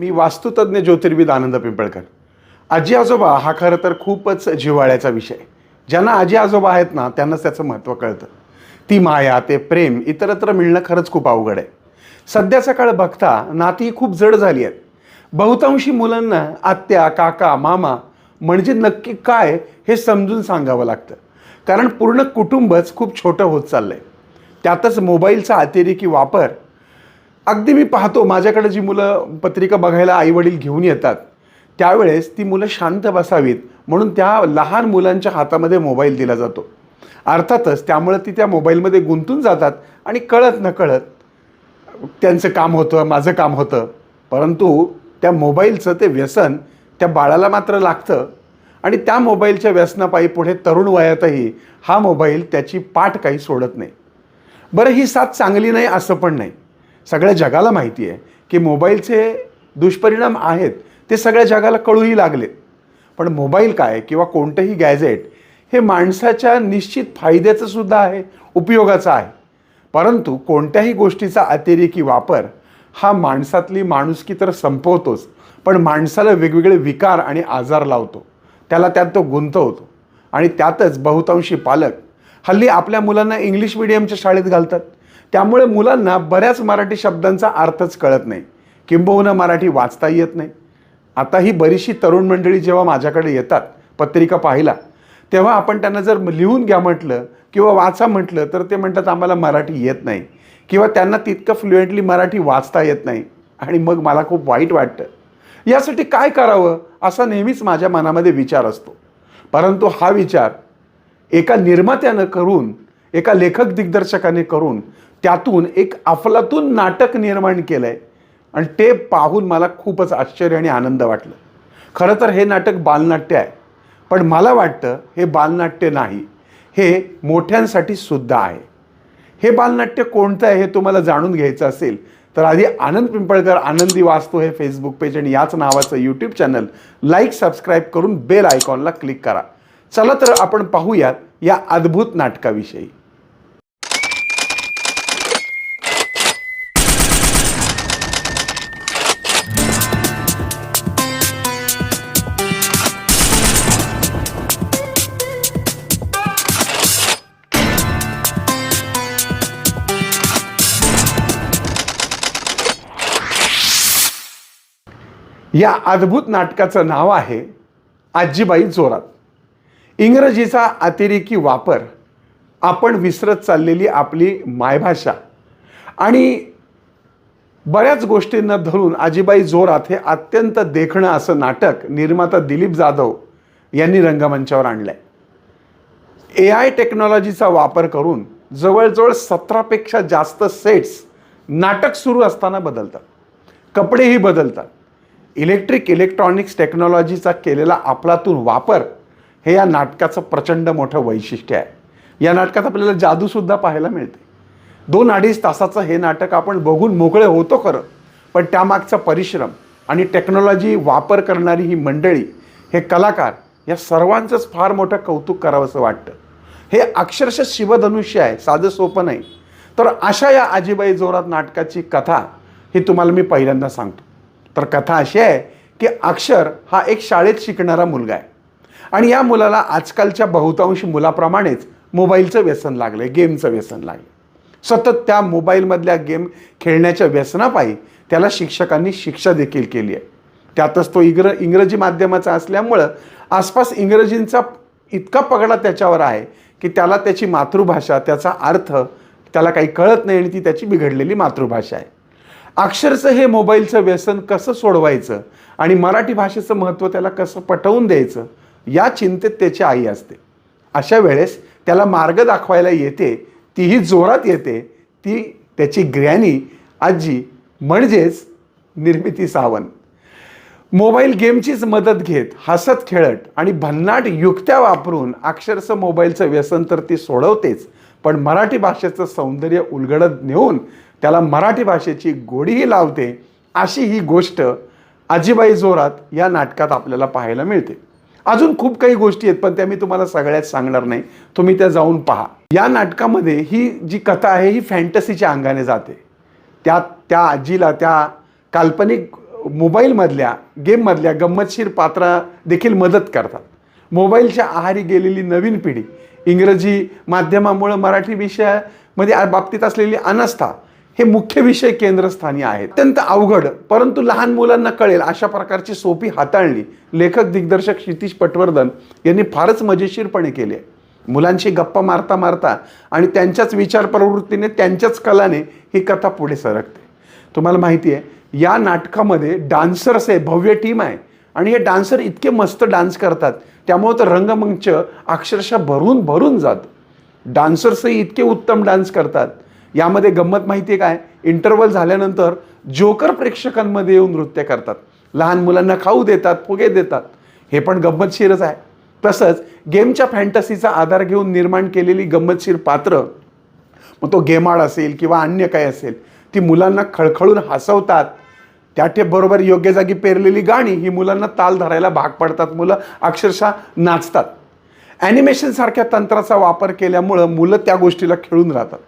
मी वास्तुतज्ञ ज्योतिर्विद आनंद पिंपळकर. आजी आजोबा हा खरं तर खूपच जिव्हाळ्याचा विषय. ज्यांना आजी आजोबा आहेत ना त्यांनाच त्याचं महत्त्व कळतं. ती माया ते प्रेम इतरत्र मिळणं खरंच खूप अवघड आहे. सध्याचा काळ बघता नाती खूप जड झाली आहेत. बहुतांशी मुलांना आत्या काका मामा म्हणजे नक्की काय हे समजून सांगावं लागतं. कारण पूर्ण कुटुंबच खूप छोटं होत चाललं आहे त्यातच मोबाईलचा अतिरेकी वापर अगदी मी पाहतो माझ्याकडे जी मुलं पत्रिका बघायला आईवडील घेऊन येतात त्यावेळेस ती मुलं शांत बसावीत म्हणून त्या लहान मुलांच्या हातामध्ये मोबाईल दिला जातो. अर्थातच त्यामुळे ती त्या मोबाईलमध्ये गुंतून जातात आणि कळत न कळत त्यांचं काम होतं माझं काम होतं. परंतु त्या मोबाईलचं ते व्यसन त्या बाळाला मात्र लागतं आणि त्या मोबाईलच्या व्यसनापायी पुढे तरुण वयातही हा मोबाईल त्याची पाठ काही सोडत नाही. बरं ही साथ चांगली नाही असं पण नाही. सगळ्या जगाला माहिती आहे की मोबाईलचे दुष्परिणाम आहेत ते सगळ्या जगाला कळूही लागले पण मोबाईल काय किंवा कोणतंही गॅजेट हे माणसाच्या निश्चित फायद्याचं सुद्धा आहे उपयोगाचं आहे. परंतु कोणत्याही गोष्टीचा अतिरेकी वापर हा माणसातली माणुसकी तर संपवतोच पण माणसाला वेगवेगळे विकार आणि आजार लावतो. त्याला त्यात तो गुंतवतो आणि त्यातच बहुतांशी पालक हल्ली आपल्या मुलांना इंग्लिश मिडियमच्या शाळेत घालतात. त्यामुळे मुलांना बऱ्याच मराठी शब्दांचा अर्थच कळत नाही. किंबहुना मराठी वाचता येत नाही. आता ही बरीचशी तरुण मंडळी जेव्हा माझ्याकडे येतात पत्रिका पाहिला तेव्हा आपण त्यांना जर लिहून घ्या म्हटलं किंवा वाचा म्हटलं तर ते म्हणतात आम्हाला मराठी येत नाही. किंवा त्यांना तितकं फ्लुएंटली मराठी वाचता येत नाही. आणि मग मला खूप वाईट वाटतं. यासाठी काय करावं असा नेहमीच माझ्या मनामध्ये विचार असतो. परंतु हा विचार एका निर्मात्यानं करून एका लेखक दिग्दर्शकाने करून त्यातून एक अफलातून नाटक निर्माण केलं आहे आणि ते पाहून मला खूपच आश्चर्य आणि आनंद वाटलं. खरं तर हे नाटक बालनाट्य आहे. पण मला वाटतं हे बालनाट्य नाही. हे मोठ्यांसाठी सुद्धा आहे. हे बालनाट्य कोणतं आहे हे तुम्हाला जाणून घ्यायचं असेल तर आधी आनंद पिंपळकर आनंदी वाचतो हे फेसबुक पेज आणि याच नावाचं यूट्यूब चॅनल लाईक सबस्क्राईब करून बेल आयकॉनला क्लिक करा. चला तर आपण पाहूयात या अद्भुत नाटकाविषयी. या अद्भुत नाटकाचं नाव आहे आजीबाई जोरात. इंग्रजीचा अतिरेकी वापर आपण विसरत चाललेली आपली मायभाषा आणि बऱ्याच गोष्टींना धरून आजीबाई जोरात हे अत्यंत देखणं असं नाटक निर्माता दिलीप जाधव यांनी रंगमंचावर आणलं आहे ए आय टेक्नॉलॉजीचा वापर करून जवळजवळ सतरापेक्षा जास्त सेट्स नाटक सुरू असताना बदलतात. कपडेही बदलतात. इलेक्ट्रिक इलेक्ट्रॉनिक्स टेक्नॉलॉजीचा केलेला आपलातून वापर हे या नाटकाचं प्रचंड मोठं वैशिष्ट्य आहे. या नाटकात आपल्याला जादूसुद्धा पाहायला मिळते. दोन अडीच तासाचं हे नाटक आपण बघून मोकळे होतो खरं पण त्यामागचा परिश्रम आणि टेक्नॉलॉजी वापर करणारी ही मंडळी हे कलाकार या सर्वांचंच फार मोठं कौतुक करावंसं वाटतं. हे अक्षरशः शिवधनुष्य आहे साधं सोपं नाही. तर अशा या आजीबाई जोरात नाटकाची कथा ही तुम्हाला मी पहिल्यांदा सांगतो. तर कथा अशी आहे की अक्षर हा एक शाळेत शिकणारा मुलगा आहे. आणि या मुलाला आजकालच्या बहुतांश मुलाप्रमाणेच मोबाईलचं व्यसन लागलं आहे गेमचं व्यसन लागलं सतत त्या मोबाईलमधल्या गेम खेळण्याच्या व्यसनापायी त्याला शिक्षकांनी शिक्षा देखील केली आहे. त्यातच तो इंग्र इंग्रजी माध्यमाचा असल्यामुळं आसपास इंग्रजींचा इतका पगडा त्याच्यावर आहे की त्याला त्याची मातृभाषा त्याचा अर्थ त्याला काही कळत नाही आणि ती त्याची बिघडलेली मातृभाषा आहे. अक्षरचं हे मोबाईलचं व्यसन कसं सोडवायचं आणि मराठी भाषेचं महत्त्व त्याला कसं पटवून द्यायचं या चिंतेत त्याची आई असते. अशा वेळेस त्याला मार्ग दाखवायला येते तीही जोरात येते ती त्याची ग्रॅनी आजी म्हणजेच निर्मिती सावंत. मोबाईल गेमचीच मदत घेत हसत खेळत आणि भन्नाट युक्त्या वापरून अक्षरशः मोबाईलचं व्यसन तर ती सोडवतेच पण मराठी भाषेचं सौंदर्य उलगडत नेऊन त्याला मराठी भाषेची गोडीही लावते अशी ही गोष्ट आजीबाई जोरात या नाटकात आपल्याला पाहायला मिळते. अजून खूप काही गोष्टी आहेत पण त्या मी तुम्हाला सगळ्यात सांगणार नाही. तुम्ही त्या जाऊन पहा. या नाटकामध्ये ही जी कथा आहे ही फॅन्टसीच्या अंगाने जाते. त्या त्या आजीला त्या काल्पनिक मोबाईलमधल्या गेममधल्या गंमतशीर पात्र देखील मदत करतात. मोबाईलच्या आहारी गेलेली नवीन पिढी इंग्रजी माध्यमामुळं मराठी विषयामध्ये आ- बाबतीत असलेली अनास्था हे मुख्य विषय केंद्रस्थानी आहेत. अत्यंत अवघड परंतु लहान मुलांना कळेल अशा प्रकारची सोपी हाताळणी लेखक दिग्दर्शक क्षितिश पटवर्धन यांनी फारच मजेशीरपणे केली आहे. मुलांशी गप्पा मारता मारता आणि त्यांच्याच विचार प्रवृत्तीने त्यांच्याच कलाने ही कथा पुढे सरकते. तुम्हाला माहिती आहे या नाटकामध्ये डान्सर्स आहे भव्य टीम आहे. आणि हे डान्सर इतके मस्त डान्स करतात. त्यामुळं तर रंगमंच अक्षरशः भरून भरून जात. डान्सर्सही इतके उत्तम डान्स करतात. यामध्ये गंमत माहिती आहे काय? इंटरवल झाल्यानंतर जोकर प्रेक्षकांमध्ये येऊन नृत्य करतात. लहान मुलांना खाऊ देतात फुगे देतात. हे पण गंमतशीरच आहे. तसंच गेमच्या फॅन्टसीचा आधार घेऊन निर्माण केलेली गंमतशीर पात्र मग तो गेमाळ असेल किंवा अन्य काही असेल ती मुलांना खळखळून हसवतात त्या ठे बरोबर योग्य जागी पेरलेली गाणी ही मुलांना ताल धरायला भाग पडतात मुलं अक्षरशः नाचतात. ॲनिमेशनसारख्या तंत्राचा वापर केल्यामुळं मुलं त्या गोष्टीला खेळून राहतात.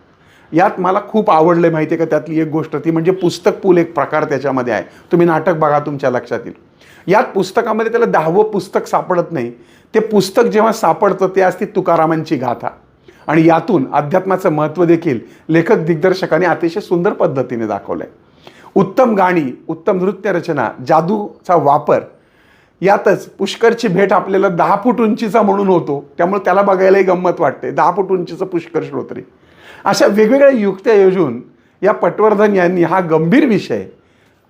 यात मला खूप आवडलं आहे माहिती आहे का त्यातली एक गोष्ट ती म्हणजे पुस्तक पूल एक प्रकार त्याच्यामध्ये आहे. तुम्ही नाटक बघा तुमच्या लक्षात येईल. यात पुस्तकामध्ये त्याला दहावं पुस्तक सापडत नाही. ते पुस्तक जेव्हा सापडतं ते असते तुकारामांची गाथा. आणि यातून अध्यात्माचं महत्त्व देखील लेखक दिग्दर्शकाने अतिशय सुंदर पद्धतीने दाखवलं आहे उत्तम गाणी उत्तम नृत्यरचना जादूचा वापर यातच पुष्करची भेट आपल्याला दहा फूट उंचीचा म्हणून होतो. त्यामुळे त्याला बघायलाही गंमत वाटते. दहा फूट उंचीचं पुष्कर श्रोत्री. अशा वेगवेगळ्या युक्त्या योजून या पटवर्धन यांनी हा गंभीर विषय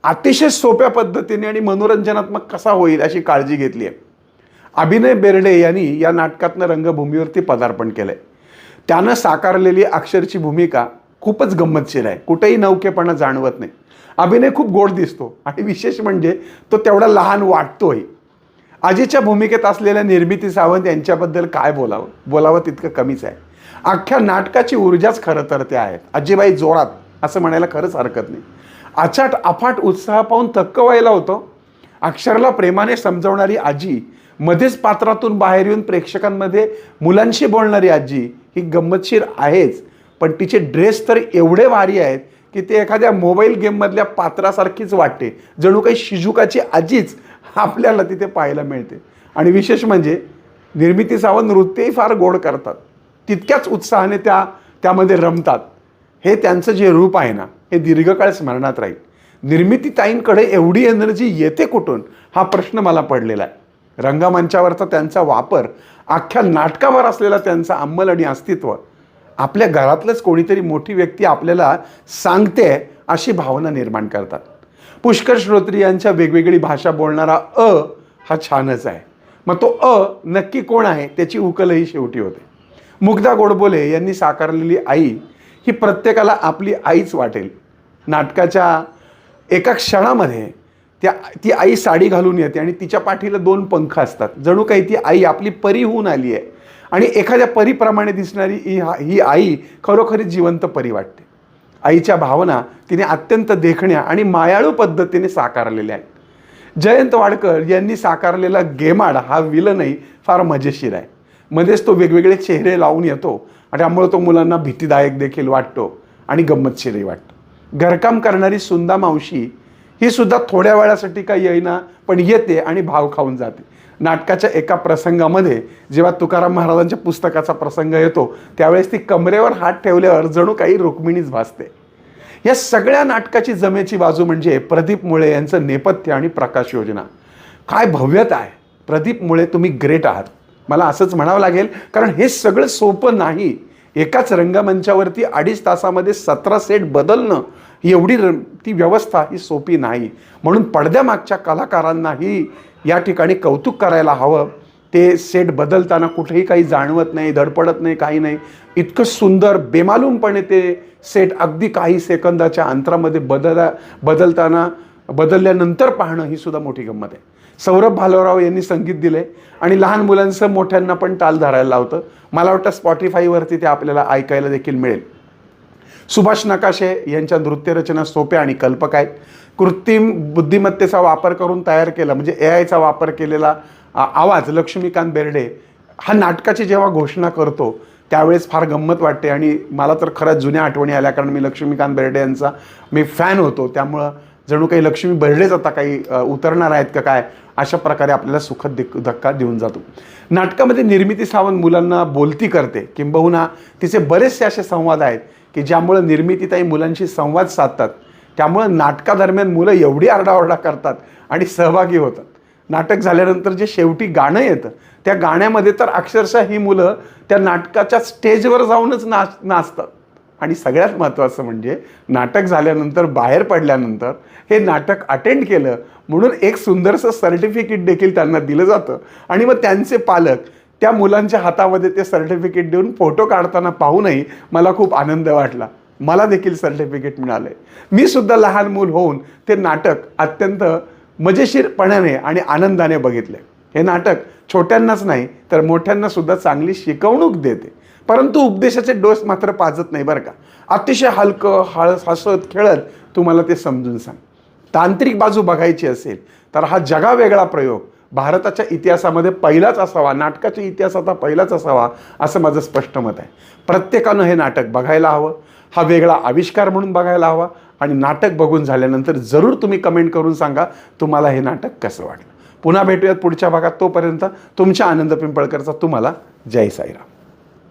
अतिशय सोप्या पद्धतीने आणि मनोरंजनात्मक कसा होईल अशी काळजी घेतली आहे. अभिनय बेर्डे यांनी या नाटकातनं रंगभूमीवरती पदार्पण केलं आहे त्यानं साकारलेली अक्षरची भूमिका खूपच गंमतशीर आहे. कुठेही नौकेपणा जाणवत नाही. अभिनय खूप गोड दिसतो. आणि विशेष म्हणजे तो तेवढा लहान वाटतोय. आजीच्या भूमिकेत असलेल्या निर्मिती सावंत यांच्याबद्दल काय बोलावं? बोलावं तितकं कमीच आहे. अख्ख्या नाटकाची ऊर्जाच खरं तर त्या आहेत. आजीबाई जोरात असं म्हणायला खरंच हरकत नाही. अचाट अफाट उत्साह पाहून थक्क व्हायला होतो. अक्षरला प्रेमाने समजवणारी आजी मध्येच पात्रातून बाहेर येऊन प्रेक्षकांमध्ये मुलांशी बोलणारी आजी ही गंमतशीर आहेच. पण तिचे ड्रेस तर एवढे भारी आहेत की ते एखाद्या मोबाईल गेममधल्या पात्रासारखीच वाटते. जणू काही शिजुकाची आजीच आपल्याला तिथे पाहायला मिळते. आणि विशेष म्हणजे निर्मिती सावंत नृत्यही फार गोड करतात. तितक्याच उत्साहाने त्या त्यामध्ये रमतात. हे त्यांचं जे रूप आहे ना हे दीर्घकाळ स्मरणात राहील. निर्मिती ताईंकडे एवढी एनर्जी येते कुठून? हा प्रश्न मला पडलेला आहे. रंगमंचावरचा त्यांचा वापर अख्ख्या नाटकावर असलेला त्यांचा अंमल आणि अस्तित्व आपल्या घरातलंच कोणीतरी मोठी व्यक्ती आपल्याला सांगते अशी भावना निर्माण करतात. पुष्कर श्रोत्री यांच्या वेगवेगळी भाषा बोलणारा अ हा छानच आहे. मग तो अ नक्की कोण आहे त्याची उकलही शेवटी होते. मुग्धा गोडबोले यांनी साकारलेली आई ही प्रत्येकाला आपली आईच वाटेल. नाटकाच्या एका क्षणामध्ये त्या ती आई साडी घालून येते आणि तिच्या पाठीला दोन पंख असतात. जणू काही ती आई आपली परी होऊन आली आहे आणि एखाद्या परीप्रमाणे दिसणारी ही ही आई खरोखरी जिवंत परी वाटते. आईच्या भावना तिने अत्यंत देखण्या आणि मायाळू पद्धतीने साकारलेल्या आहेत. जयंत वाडकर यांनी साकारलेला गेमाड हा विलनही फार मजेशीर आहे. मध्येच तो वेगवेगळे चेहरे लावून येतो आणि त्यामुळे तो मुलांना भीतीदायक देखील वाटतो आणि गंमतशीरही वाटतो. घरकाम करणारी सुंदा मावशी ही सुद्धा थोड्या वेळासाठी काही येईना पण येते आणि भाव खाऊन जाते. नाटकाच्या एका प्रसंगामध्ये जेव्हा तुकाराम महाराजांच्या पुस्तकाचा प्रसंग येतो त्यावेळेस ती कमरेवर हात ठेवल्यावर जणू काही रुक्मिणीच भासते. या सगळ्या नाटकाची जमेची बाजू म्हणजे प्रदीप मुळे यांचं नेपथ्य आणि प्रकाश योजना. काय भव्यता आहे. प्रदीप मुळे तुम्ही ग्रेट आहात. मला असंच म्हणावं लागेल कारण हे सगळं सोपं नाही. एकाच रंगमंचावरती अडीच तासामध्ये सतरा सेट बदलणं ही एवढी र ती व्यवस्था ही सोपी नाही. म्हणून पडद्यामागच्या कलाकारांनाही या ठिकाणी कौतुक करायला हवं. ते सेट बदलताना कुठेही काही जाणवत नाही धडपडत नाही काही नाही. इतकं सुंदर बेमालूमपणे ते सेट अगदी काही सेकंदाच्या अंतरामध्ये बदला बदलताना बदलल्यानंतर पाहणं ही सुद्धा मोठी गंमत आहे. सौरभ भालवराव यांनी संगीत दिले आणि लहान मुलांसह मोठ्यांना पण ताल धरायला लावतं. मला वाटतं स्पॉटीफाईवरती ते आपल्याला ऐकायला देखील मिळेल. सुभाष नकाशे यांच्या नृत्यरचना सोप्या आणि कल्पक आहेत. कृत्रिम बुद्धिमत्तेचा वापर करून तयार केला म्हणजे ए आयचा वापर केलेला आवाज लक्ष्मीकांत बेर्डे हा नाटकाची जेव्हा घोषणा करतो त्यावेळेस फार गंमत वाटते. आणि मला तर खरंच जुन्या आठवणी आल्या कारण मी लक्ष्मीकांत बेर्डे यांचा मी फॅन होतो. त्यामुळं जणू काही लक्ष्मी भरलेच आता काही उतरणार आहेत का काय अशा प्रकारे आपल्याला सुखद दिक धक्का देऊन जातो. नाटकामध्ये निर्मिती सावंत मुलांना बोलती करते. किंबहुना तिचे बरेचसे असे संवाद आहेत की ज्यामुळं निर्मितीताई मुलांशी संवाद साधतात. त्यामुळं नाटकादरम्यान मुलं एवढी आरडाओरडा करतात आणि सहभागी होतात. नाटक झाल्यानंतर जे शेवटी गाणं येतं त्या गाण्यामध्ये तर अक्षरशः ही मुलं त्या नाटकाच्या स्टेजवर जाऊनच नाच नाचतात. आणि सगळ्यात महत्त्वाचं म्हणजे नाटक झाल्यानंतर बाहेर पडल्यानंतर हे नाटक अटेंड केलं म्हणून एक सुंदरसं सर्टिफिकेट देखील त्यांना दिलं जातं. आणि मग त्यांचे पालक त्या मुलांच्या हातामध्ये ते सर्टिफिकेट देऊन फोटो काढताना पाहूनही मला खूप आनंद वाटला. मला देखील सर्टिफिकेट मिळालं आहे मी सुद्धा लहान मूल होऊन ते नाटक अत्यंत मजेशीरपणाने आणि आनंदाने बघितले हे नाटक छोट्यांनाच नाही तर मोठ्यांना सुद्धा चांगली शिकवणूक देते. परंतु उपदेशाचे डोस मात्र पाजत नाही बरं का. अतिशय हलकं हळस हसत खेळत तुम्हाला ते समजून सांग. तांत्रिक बाजू बघायची असेल तर हा जगावेगळा प्रयोग. भारताच्या इतिहासामध्ये पहिलाच असावा नाटकाच्या इतिहासात हा पहिलाच असावा असं माझं स्पष्ट मत आहे. प्रत्येकानं हे नाटक बघायला हवं. हा वेगळा आविष्कार म्हणून बघायला हवा आणि नाटक बघून झाल्यानंतर जरूर तुम्ही कमेंट करून सांगा तुम्हाला हे नाटक कसं वाटलं. पुन्हा भेटूयात पुढच्या भागात तोपर्यंत तुमच्या आनंद पिंपळकरचा तुम्हाला जय साईराम.